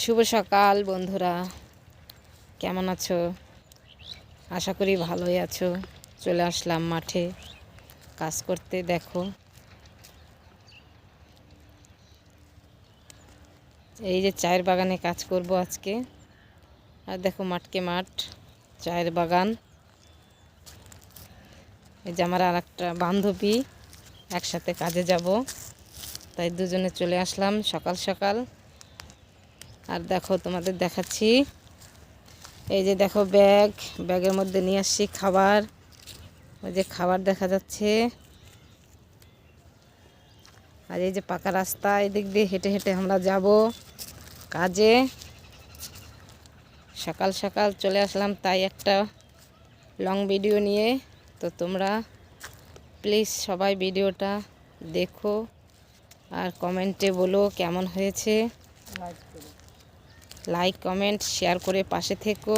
শুভ সকাল, বন্ধুরা। কেমন আছো? আশা করি ভালোই আছো। চলে আসলাম মাঠে কাজ করতে, দেখো। এই যে চায়ের বাগানে কাজ করব আজকে। আর দেখো মাঠকে মাঠ, চায়ের বাগান। এই যে আমার আর একটা বান্ধবী, একসাথে কাজে যাব। তাই দুজনে চলে আসলাম সকাল সকাল। আর দেখো তোমাদের দেখাচ্ছি। এই যে দেখো ব্যাগ, ব্যাগের মধ্যে নিয়ে আসছি খাবার। ওই যে খাবার দেখা যাচ্ছে। আর এই যে পাকা রাস্তা, এদিক দিয়ে হেঁটে হেঁটে আমরা যাব কাজে। সকাল সকাল চলে আসলাম তাই একটা লং ভিডিও নিয়ে। তো তোমরা প্লিজ সবাই ভিডিওটা দেখো আর কমেন্টে বলো কেমন হয়েছে। লাইক কমেন্ট শেয়ার করে পাশে থেকো।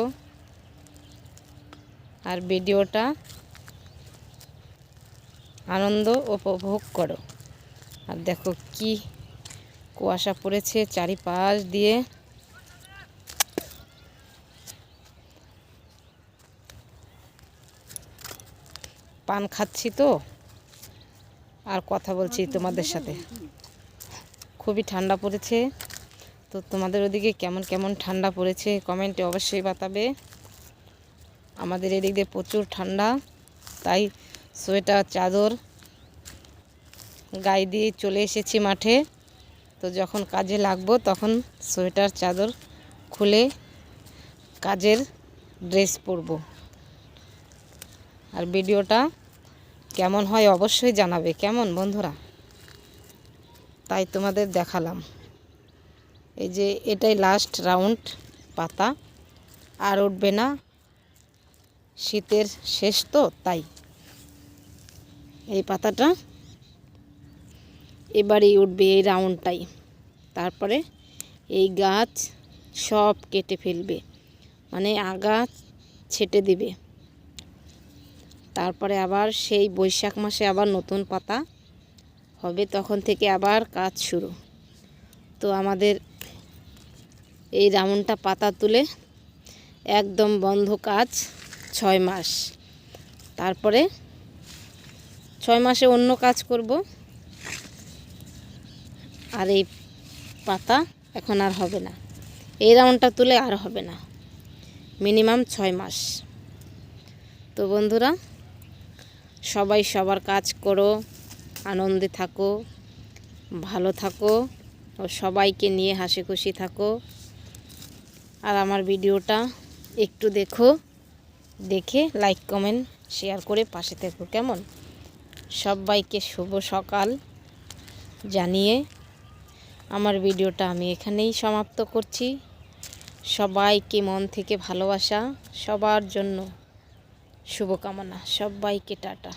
আর ভিডিওটা আনন্দ উপভোগ করো। আর দেখো কি কুয়াশা পড়েছে চারিপাশ দিয়ে। পান খাচ্ছি তো? আর কথা বলছি তোমাদের সাথে। খুবই ঠান্ডা পড়েছে। তো তোমাদের ওদিকে কেমন কেমন ঠান্ডা পড়েছে কমেন্টে অবশ্যই বাতাবে। আমাদের এদিক দিয়ে প্রচুর ঠান্ডা, তাই সোয়েটার, চাদর গায়ে দিয়ে চলে এসেছি মাঠে। তো যখন কাজে লাগবো তখন সোয়েটার, চাদর খুলে কাজের ড্রেস পরব। আর ভিডিওটা কেমন হয় অবশ্যই জানাবে, কেমন বন্ধুরা? তাই তোমাদের দেখালাম। এই যে এটাই লাস্ট রাউন্ড পাতা। আর উঠবে না। শীতের শেষ তো, তাই। এই পাতাটা এবারেই উঠবে এই রাউন্ডটাই তারপরে এই গাছ সব কেটে ফেলবে। মানে আগা ছেটে দিবে। তারপরে আবার সেই বৈশাখ মাসে আবার নতুন পাতা হবে, তখন থেকে আবার কাজ শুরু। তো আমাদের এই রাউন্ডটা পাতা তুলে একদম বন্ধ কাজ ছয় মাস। তারপরে ছয় মাসে অন্য কাজ করব। আর এই পাতা এখন আর হবে না। এই রাউন্ডটা তুলে আর হবে না। মিনিমাম ছয় মাস। তো বন্ধুরা, সবাই সবার কাজ করো, আনন্দে থাকো, ভালো থাকো, ও সবাইকে নিয়ে হাসি খুশি থাকো। আর আমার ভিডিওটা একটু দেখো, দেখে লাইক কমেন্ট শেয়ার করে পাশে থেকো, কেমন? সবাইকে শুভ সকাল জানিয়ে আমার ভিডিওটা আমি এখানেই সমাপ্ত করছি। সবাইকে মন থেকে ভালোবাসা, সবার জন্য শুভকামনা, সবাইকে টাটা।